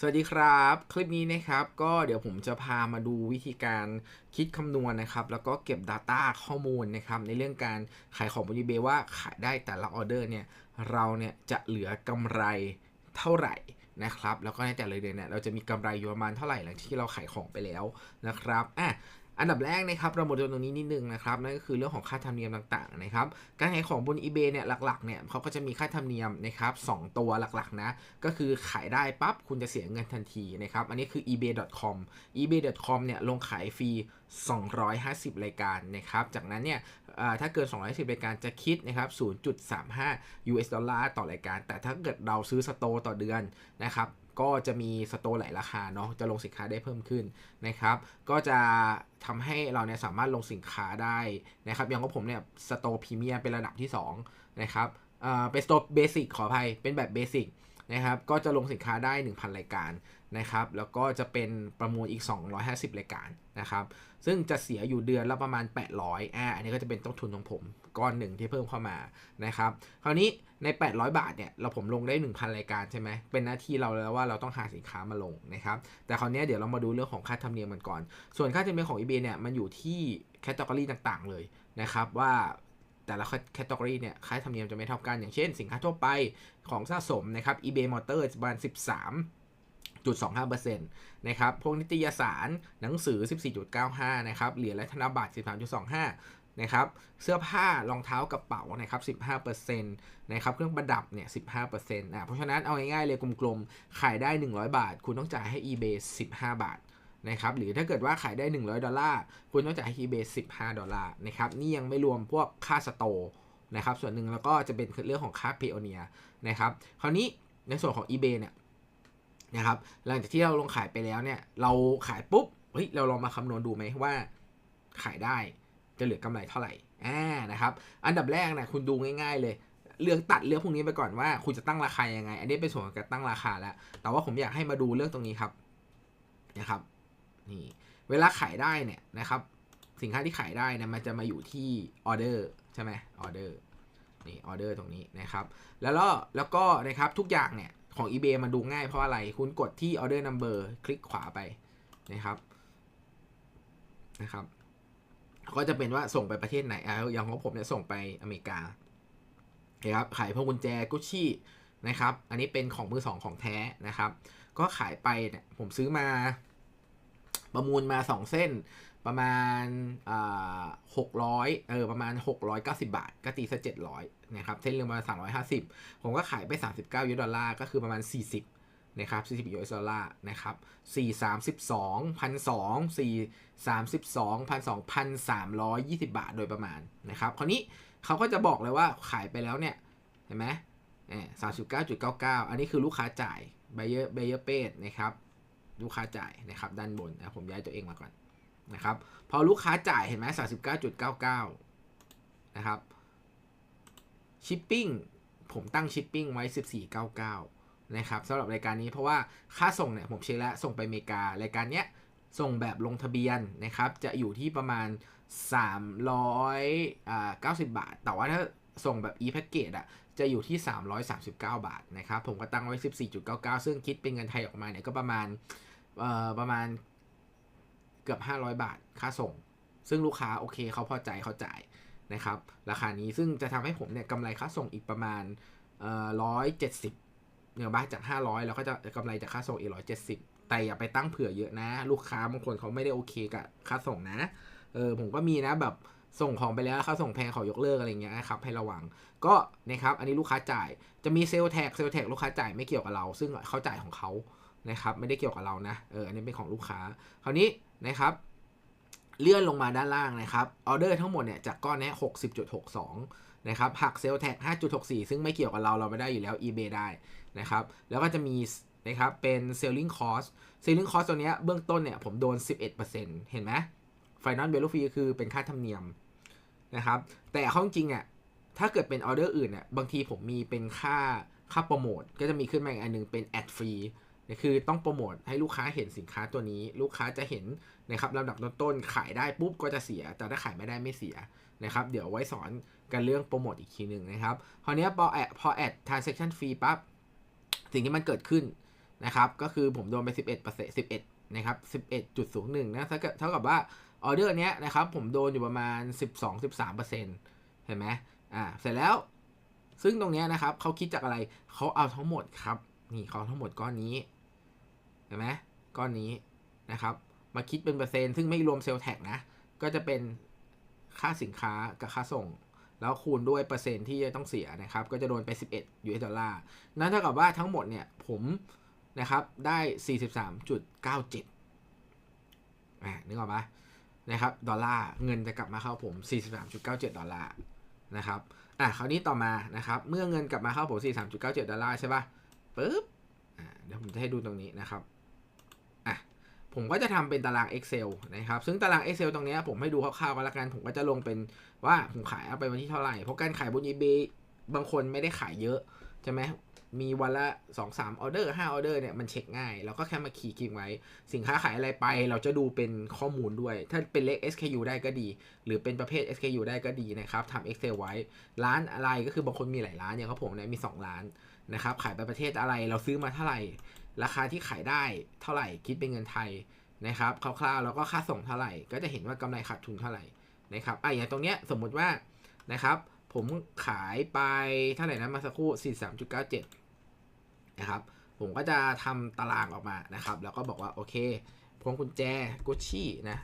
สวัสดีครับ คลิปนี้นะครับก็เดี๋ยวผมจะพามาดูวิธีการคิดคำนวณนะครับ แล้วก็เก็บ Data ข้อมูลนะครับ ในเรื่องการขายของบน eBay ว่าขายได้แต่ละออเดอร์เนี่ยเราเนี่ยจะเหลือกำไรเท่าไหร่นะครับ แล้วก็ในแต่ละเดือนเนี่ยเราจะมีกำไรอยู่ประมาณเท่าไหร่หลังที่เราขายของไปแล้วนะครับอะ อันดับแรกนะครับเรามาดูตรงนี้นิดนึงนะครับนั่นก็คือเรื่องของค่าธรรมเนียมต่างๆนะครับการขายของบน eBay เนี่ยหลักๆเนี่ยเขาก็จะมีค่าธรรมเนียมนะครับสองตัวหลักๆนะก็คือขายได้ปั๊บคุณจะเสียเงินทันทีนะครับอันนี้คือ ebay.com ebay.com เนี่ยลงขายฟรี 250 รายการนะครับจากนั้นเนี่ยถ้าเกิน 210 รายการจะคิดนะครับ 0.35 US ดอลลาร์ต่อรายการ แต่ถ้าเกิดเราซื้อสโตต่อเดือนนะครับ ก็จะมีสโตร์หลายราคาเนาะจะลงสินค้าได้เพิ่มขึ้นนะครับ ก็จะทำให้เราเนี่ยสามารถลงสินค้าได้นะครับ อย่างของผมเนี่ยสโตร์พรีเมียมเป็นระดับที่2นะครับเอ่อเป็นสโตร์เบสิกขออภัยเป็นแบบเบสิก นะครับก็จะลงสินค้าได้ 1,000 รายการนะครับแล้วก็จะเป็นประมูลอีก 250 รายการนะครับซึ่งจะเสียอยู่เดือนละประมาณ 800อ่าอันนี้ก็จะเป็นต้นทุนของผมก้อนหนึ่งที่เพิ่มเข้ามานะครับคราวนี้ใน 800 บาทเนี่ยเราผมลงได้ 1,000 รายการใช่ไหมเป็นหน้าที่เราแล้วว่าเราต้องหาสินค้ามาลงนะครับแต่คราวนี้เดี๋ยวเรามาดูเรื่องของค่าธรรมเนียมกันก่อน ส่วนค่าธรรมเนียมของ eBay เนี่ยมันอยู่ที่แคตตากรีต่างๆเลยนะครับว่า แต่ละแคตตากรีเนี่ยค่าธรรมเนียมจะไม่เท่ากัน อย่างเช่น สินค้าทั่วไปของสะสมนะครับ eBay Motor ประมาณ 13 0.25%นะครับ พวกนิตยสารหนังสือ 14.95 นะครับ เหรียญและธนบัตร 13.25 นะครับ เสื้อผ้ารองเท้ากระเป๋านะครับ 15%นะครับ เครื่องประดับเนี่ย 15%นะเพราะฉะนั้นเอาง่ายๆเลยกลมๆ ขายได้ 100 บาท คุณต้องจ่ายให้ eBay 15 บาท นะครับหรือถ้าเกิดว่าขายได้ 100 ดอลลาร์คุณต้องจ่ายให้ eBay 15 ดอลลาร์นะครับนี่ยังไม่รวมพวกค่าสโตร์นะครับส่วนหนึ่งแล้วก็จะเป็นเรื่องของค่าเพโอเนียนะครับคราวนี้ในส่วนของ eBay เนี่ยนะครับหลังจากที่เราลงขายไปแล้วเนี่ยเราขายปุ๊บเฮ้ยเราลองมาคำนวณดูไหมว่าขายได้จะเหลือกำไรเท่าไหร่อ่านะครับอันดับแรกนะคุณดูง่ายๆเลยเรื่องตัดเรื่องพวกนี้ไปก่อนว่าคุณจะตั้งราคายังไง อันนี้เป็นส่วนของการตั้งราคาแล้ว แต่ว่าผมอยากให้มาดูเรื่องตรงนี้ครับนะครับ นี่เวลาขายได้เนี่ยนะครับ สินค้าที่ขายได้นะมันจะมาอยู่ที่ออเดอร์ใช่ไหมออเดอร์นี่ออเดอร์ตรงนี้นะครับ แล้วก็แล้วก็นะครับทุกอย่างเนี่ยของ eBay มันดูง่ายเพราะอะไร คุณกดที่ order number คลิกขวาไปนะครับนะครับ ก็จะเป็นว่าส่งไปประเทศไหนอะอย่างของผมเนี่ยส่งไปอเมริกานะครับขายพวงกุญแจกุชชี่นะครับ อันนี้เป็นของมือสองของแท้นะครับ ก็ขายไปเนี่ยผมซื้อมา ประมูลมา 2 เส้นประมาณหกร้อยเออประมาณ 690 บาท ก็ตีซะ700นะครับเส้นเรื่องประมาณ 350 ผมก็ขายไป 39ยูโรดอลลาร์ก็คือประมาณ 40นะครับ40ยูเอสดอลลาร์นะครับ432 1,200 432 1,200 1,320 บาทโดยประมาณนะครับคราวนี้เขาก็จะบอกเลยว่าขายไปแล้วเนี่ย เห็นไหมสามสิบเก้าจุดเก้าเก้าอันนี้คือลูกค้าจ่ายเบเยอร์เบเยอร์เปดนะครับ ลูกค้าจ่ายนะครับด้านบนนะผมย้ายตัวเองมาก่อนนะครับพอลูกค้าจ่ายเห็นไหมสามสิบเก้าจุดเก้าเก้านะครับชิปปิ้งผมตั้งชิปปิ้งไว้สิบสี่เก้าเก้านะครับสำหรับรายการนี้เพราะว่าค่าส่งเนี่ยผมเช็คแล้วส่งไปอเมริการายการเนี้ยส่งแบบลงทะเบียนนะครับ จะอยู่ที่ประมาณ 390 บาท แต่ว่าถ้าส่งแบบ e-package อะ จะอยู่ที่ 339 บาทนะครับ ผมก็ตั้งไว้ 14.99 ซึ่งคิดเป็นเงินไทยออกมาเนี่ยก็ประมาณเอ่อประมาณเกือบ 500 บาทค่าส่ง ซึ่งลูกค้าโอเคเขาพอใจเขาจ่ายนะครับ ราคานี้ซึ่งจะทำให้ผมเนี่ยกำไรค่าส่งอีกประมาณเอ่อร้อยเจ็ดสิบเนี่ยบ้าจาก 500 แล้วก็จะกำไรจากค่าส่งอีกร้อยเจ็ดสิบแต่อย่าไปตั้งเผื่อเยอะนะ ลูกค้าบางคนเขาไม่ได้โอเคกับค่าส่งนะ เออผมก็มีนะแบบ ส่งของไปแล้วค่าส่งแพงขอยกเลิกอะไรเงี้ยนะครับให้ระวังก็นะครับอันนี้ลูกค้าจ่ายจะมีเซลแท็กเซลแท็กลูกค้าจ่ายไม่เกี่ยวกับเรา ซึ่งเขาจ่ายของเขานะครับไม่ได้เกี่ยวกับเรานะเอออันนี้เป็นของลูกค้า คราวนี้นะครับ เลื่อนลงมาด้านล่างนะครับออเดอร์ทั้งหมดเนี่ยจากก้อนนี้หกสิบจุดหกสองนะครับหักเซลแท็กห้าจุดหกสี่ซึ่งไม่เกี่ยวกับเราเราไม่ได้อยู่แล้ว eBay ได้นะครับแล้วก็จะมีนะครับเป็น selling cost selling cost ตัวเนี้ยเบื้องต้นเนี่ยผมโดน 11%เห็นไหม final value fee คือเป็นค่าธรรมเนียม นะครับ แต่ข้อจริงอะถ้าเกิดเป็นออเดอร์อื่นเนี่ยบางทีผมมีเป็นค่าค่าโปรโมทก็จะมีขึ้นมาอีกอันนึงเป็นแอดฟรีคือต้องโปรโมทให้ลูกค้าเห็นสินค้าตัวนี้ ลูกค้าจะเห็นนะครับลำดับต้นๆขายได้ปุ๊บก็จะเสีย แต่ถ้าขายไม่ได้ไม่เสียนะครับเดี๋ยวไว้สอนกันเรื่องโปรโมทอีกทีหนึ่งนะครับคราวนี้พอแอดพอแอด transaction fee ปั๊บสิ่งที่มันเกิดขึ้นนะครับก็คือผมโดนไป 11เปอร์เซ็นต์11 นะครับ11.01นะเท่ากับว่าออเดอร์เนี้ยนะครับผมโดนอยู่ประมาณ 12-13เปอร์เซ็นต์เห็นไหมอ่า เสร็จแล้ว ซึ่งตรงเนี้ยนะครับเขาคิดจากอะไร เขาเอาทั้งหมดครับ นี่เขาทั้งหมดก้อนนี้ เห็นไหมก้อนนี้นะครับ มาคิดเป็นเปอร์เซ็นต์ ซึ่งไม่รวมเซลล์แท็กนะ ก็จะเป็นค่าสินค้ากับค่าส่ง แล้วคูณด้วยเปอร์เซ็นต์ที่จะต้องเสียนะครับ ก็จะโดนไป 11 US ดอลลาร์ นั่นเท่ากับว่าทั้งหมดเนี่ยผม นะครับ ได้ 43.97อ่านึกออกปะนะครับ ดอลลาร์ เงินจะกลับมาเข้าผม 43.97 ดอลลาร์ นะครับ อะคราวนี้ต่อมา นะครับ เมื่อเงินกลับมาเข้าผม 43.97 ดอลลาร์ใช่ปะปึ๊บ อ่าเดี๋ยวผมจะให้ดูตรงนี้นะครับ อะ ผมก็จะทำเป็นตาราง Excel นะครับ ซึ่งตาราง Excel ตรงนี้ผมให้ดูคร่าวๆกันละกัน ผมก็จะลงเป็นว่าผมขายเอาไปวันที่เท่าไหร่ เพราะการขายบน eBay บางคนไม่ได้ขายเยอะ ใช่ไหมมีวันละ2 3ออเดอร์5ออเดอร์เนี่ยมันเช็คง่ายเราก็แค่มาคีย์กิมไว้ สินค้าขายอะไรไป เราจะดูเป็นข้อมูลด้วย ถ้าเป็นเลข SKU ได้ก็ดี หรือเป็นประเภท SKU ได้ก็ดีนะครับทำ Excel ไว้ ร้านอะไรก็คือบางคนมีหลายร้านอย่างเขาผมเนี่ยมี 2 ร้านนะครับขายไปประเทศอะไรเราซื้อมาเท่าไหร่ ราคาที่ขายได้เท่าไหร่คิดเป็นเงินไทยนะครับคร่าวๆแล้วก็ค่าส่งเท่าไหร่ ก็จะเห็นว่ากำไรขาดทุนเท่าไหร่นะครับอะอย่างตรงเนี้ยสมมุติว่านะครับ ผมขายไปเท่าไหร่นะมาสักครู่43.97 นะครับ ผมก็จะทำตารางออกมานะครับ แล้วก็บอกว่า โอเค พวงกุญแจกุชชี่นะ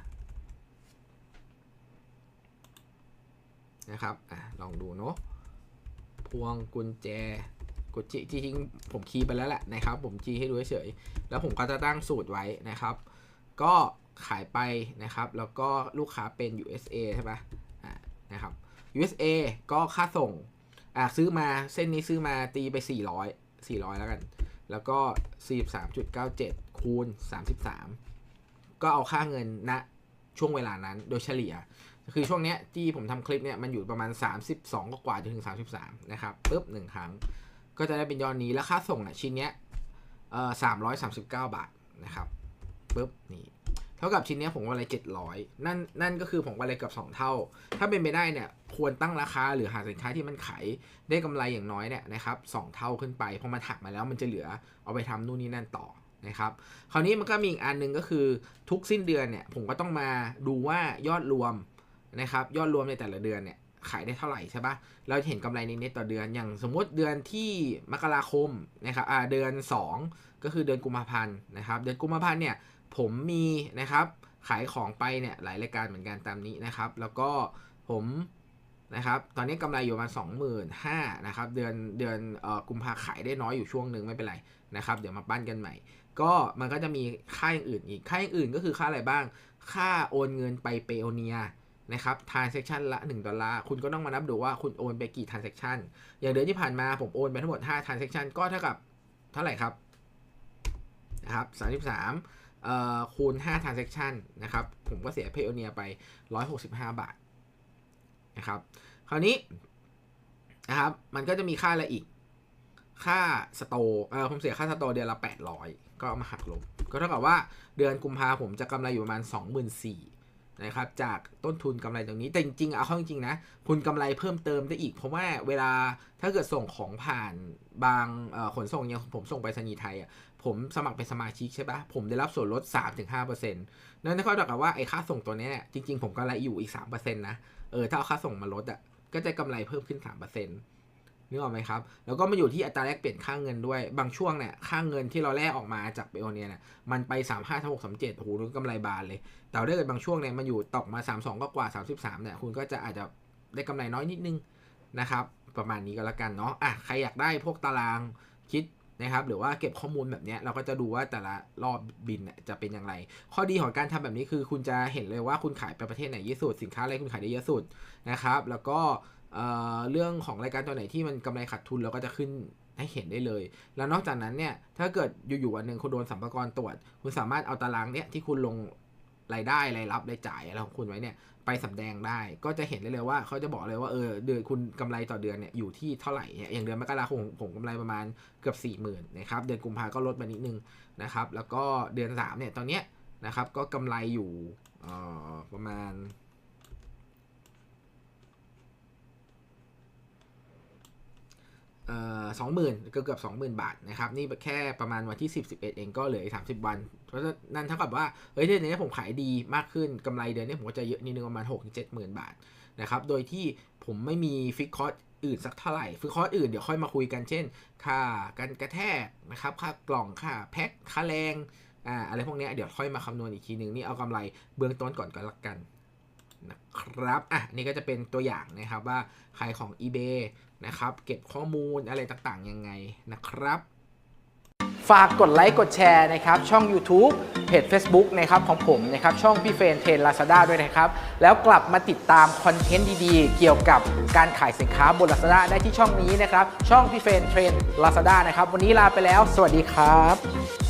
นะครับอะลองดูเนาะพวงกุญแจกุชชี่จริงๆผมคีย์ไปแล้วแหละนะครับ ผมคีย์ให้ดูเฉยๆแล้วผมก็จะตั้งสูตรไว้นะครับ ก็ขายไปนะครับ แล้วก็ลูกค้าเป็น USA ใช่ปะอะนะครับ USA ก็ค่าส่ง อะซื้อมาเส้นนี้ซื้อมาตีไป 400 400 แล้วกัน แล้วก็ 43.97 คูณ 33 ก็เอาค่าเงินณนะช่วงเวลานั้นโดยเฉลี่ย คือช่วงเนี้ยที่ผมทำคลิปเนี่ยมันอยู่ประมาณ 32 กว่าจนถึง 33 นะครับปุ๊บหนึ่งครั้ง ก็จะได้เป็นยอดนี้ แล้วค่าส่งเนี่ยชิ้นเนี้ยเอ่อ339 บาทนะครับปุ๊บนี่ เท่ากับชิ้นนี้ผมว่าอะไร700 นั่นนั่นก็คือผมว่าอะไรเกือบ2 เท่า ถ้าเป็นไปได้เนี่ยควรตั้งราคาหรือหาสินค้าที่มันขายได้กำไรอย่างน้อยเนี่ยนะครับสเท่าขึ้นไปพอมันหักมาแล้วมันจะเหลือเอาไปทำนู่นนี่นั่นต่อนะครับคราวนี้มันก็มีอีกอันหนึ่งก็คือทุกสิ้นเดือนเนี่ยผมก็ต้องมาดูว่ายอดรวมนะครับยอดรวมในแต่ละเดือนเนี่ยขายได้เท่าไหร่ใช่ปะเราเห็นกำไรในเน็ตต่อเดือน อย่างสมมติเดือนที่มกราคมนะครับอ่าเดือน 2 ก็คือเดือนกุมภาพันธ์นะครับ เดือนกุมภาพันธ์เนี่ย ผมมีนะครับขายของไปเนี่ยหลายรายการเหมือนกันตามนี้นะครับ แล้วก็ผมนะครับตอนนี้กำไรอยู่ประมาณสองหมื่นห้านะครับเดือนเดือนกุมภาขายได้น้อยอยู่ช่วงหนึ่งไม่เป็นไรนะครับเดี๋ยวมาปั้นกันใหม่ ก็มันก็จะมีค่าอย่างอื่นอีกค่าอย่างอื่นก็คือค่าอะไรบ้าง ค่าโอนเงินไปเปโอเนียนะครับ transaction ละ 1 ดอลลาร์ คุณก็ต้องมานับดูว่าคุณโอนไปกี่ transaction อย่างเดือนที่ผ่านมาผมโอนไปทั้งหมด5 transaction ก็เท่ากับเท่าไหร่ครับนะครับ33 คูณ 5 transaction นะครับ ผมก็เสียเพโอเนียไป 165 บาทนะครับ คราวนี้นะครับมันก็จะมีค่าอะไรอีก ค่าสโตเออผมเสียค่าสโตเดือนละ 800 ก็เอามาหักลบ ก็เท่ากับว่าเดือนกุมภาผมจะกำไรอยู่ประมาณ 24,000นะครับ จากต้นทุนกำไรตรงนี้ แต่จริงๆ เอาเข้าจริงๆนะ คุณกำไรเพิ่มเติมได้อีก เพราะว่าเวลาถ้าเกิดส่งของผ่านบางขนส่งอย่างผมส่งไปรษณีไทยอะ ผมสมัครเป็นสมาชิกใช่ปะผมได้รับส่วนลด 3-5%นั่นเท่ากับว่าไอ้ค่าส่งตัวนี้เนี่ยจริงๆ ผมกำไรอยู่อีก 3%นะ เออ ถ้าเอาค่าส่งมาลดอะ ก็จะกำไรเพิ่มขึ้น 3%นึกออกไหมครับ แล้วก็มาอยู่ที่อัตราแลกเปลี่ยนค่าเงินด้วย บางช่วงเนี่ย ค่าเงินที่เราแลกออกมาจากเบลเนียเนี่ยมันไป 3 5 6 3 7โอ้โหนึกกำไรบานเลย แต่ถ้าเกิดบางช่วงเนี่ยมันอยู่ตกมา 3 2 ก็กว่า 33เนี่ย คุณก็จะอาจจะได้กำไรน้อยนิดนึงนะครับ ประมาณนี้ก็แล้วกันเนาะ อะ ใครอยากได้พวกตารางคิด นะครับหรือว่าเก็บข้อมูลแบบนี้เราก็จะดูว่าแต่ละรอบบินจะเป็นอย่างไร ข้อดีของการทำแบบนี้คือคุณจะเห็นเลยว่าคุณขายไปประเทศไหนเยอะสุดสินค้าอะไรคุณขายได้เยอะสุดนะครับแล้วก็เรื่องของรายการตัวไหนที่มันกำไรขาดทุนเราก็จะขึ้นให้เห็นได้เลย แล้วนอกจากนั้นเนี่ย ถ้าเกิดอยู่ๆวันหนึ่งคุณโดนสัมภาระตรวจ คุณสามารถเอาตารางเนี่ยที่คุณลง รายได้รายรับรายจ่ายอะไรของคุณไว้เนี่ยไปสำแดงได้ ก็จะเห็นได้เลยว่าเขาจะบอกเลยว่าเออเดือนคุณกำไรต่อเดือนเนี่ยอยู่ที่เท่าไหร่เนี่ยอย่างเดือนมกราคมผมกำไรประมาณเกือบ 4 0,000นะครับเดือนกุมภาก็ลดมานิดนึงนะครับแล้วก็เดือน3เนี่ยตอนเนี้ยนะครับก็กำไรอยู่ประมาณ เอ่อ สองหมื่นเกือบเกือบสองหมื่นบาทนะครับ นี่แค่ประมาณวันที่10 11เอ็ดเองก็เหลืออีก30วัน เพราะฉะนั้นเท่ากับว่าเฮ้ยเดือนนี้ผมขายดีมากขึ้นกำไรเดือนนี้ผมก็จะเยอะนิดนึงประมาณ6 7หมื่นบาทนะครับโดยที่ผมไม่มีฟิกคอร์สอื่นสักเท่าไหร่ฟิกคอร์สอื่นเดี๋ยวค่อยมาคุยกันเช่น ค่าการกระแทกนะครับค่ากล่องค่าแพ็คค่าแรงอ่าอะไรพวกนี้เดี๋ยวค่อยมาคำนวณอีกทีหนึ่งนี่เอากำไรเบื้องต้นก่อนก็แล้วกัน นะครับอะนี่ก็จะเป็นตัวอย่างนะครับว่าขายของ eBay นะครับ เก็บข้อมูลอะไรต่างๆ ยังไงนะครับ ฝากกดไลค์กดแชร์นะครับ ช่อง YouTube เพจ Facebook นะครับของผมนะครับ ช่องพี่เฟรนเทรนลาซาด้าด้วยนะครับ แล้วกลับมาติดตามคอนเทนต์ดีๆ เกี่ยวกับการขายสินค้าบน Lazada ได้ที่ช่องนี้นะครับ ช่องพี่เฟรนเทรนลาซาด้านะครับ วันนี้ลาไปแล้ว สวัสดีครับ